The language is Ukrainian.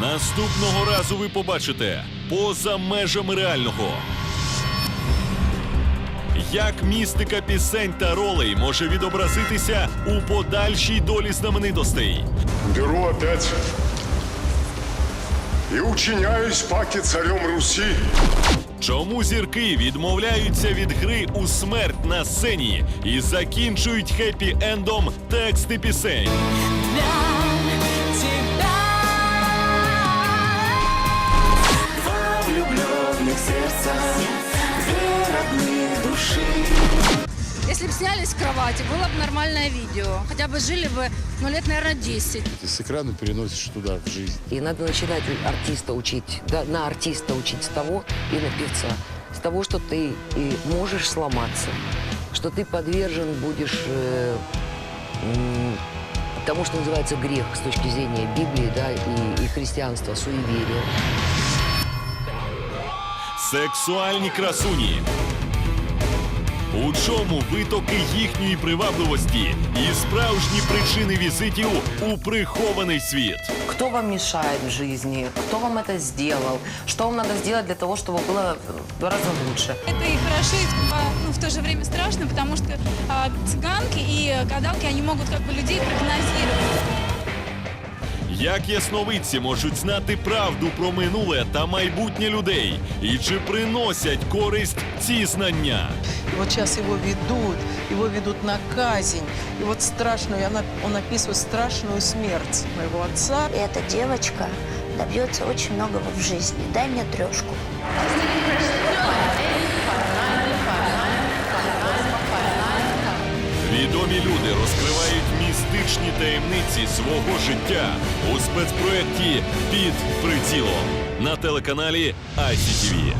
Наступного разу ви побачите поза межами реального. Як містика пісень та ролей може відобразитися у подальшій долі знаменитостей? Беру опять и учиняюсь паки царем Руси. Чому зірки відмовляються від гри у смерть на сцені і закінчують хеппі-ендом тексти пісень? Два Если бы снялись с кровати, было бы нормальное видео. Хотя бы жили бы, ну, лет, наверное, 10. Ты с экрана переносишь туда, в жизнь. И надо начинать артиста учить, да, на артиста учить с того и на певца, с того, что ты и можешь сломаться, что ты подвержен будешь э, тому, что называется грех с точки зрения Библии, да, и, и христианства, суеверия. Сексуальні красуні. У чому витоки їхньої привабливості і справжні причини візитів у прихований світ? Кто вам мешает в жизни? Кто вам это сделал? Что вам надо сделать для того, чтобы было в два раза лучше? Это и хорошо, и а, ну, в то же время страшно, потому что а, цыганки и гадалки, они могут как бы людей прогнозировать. Як ясновидці можуть знати правду про минуле та майбутнє людей? І чи приносять користь ці знання? И вот сейчас его ведут, его ведут на казнь. И вот страшную, она, он описывает страшную смерть моего отца. И эта девочка добьется очень многого в жизни. Дай мне трешку. Відомі люди розкривають містичні таємниці свого життя у спецпроєкті Під прицілом на телеканалі ICTV.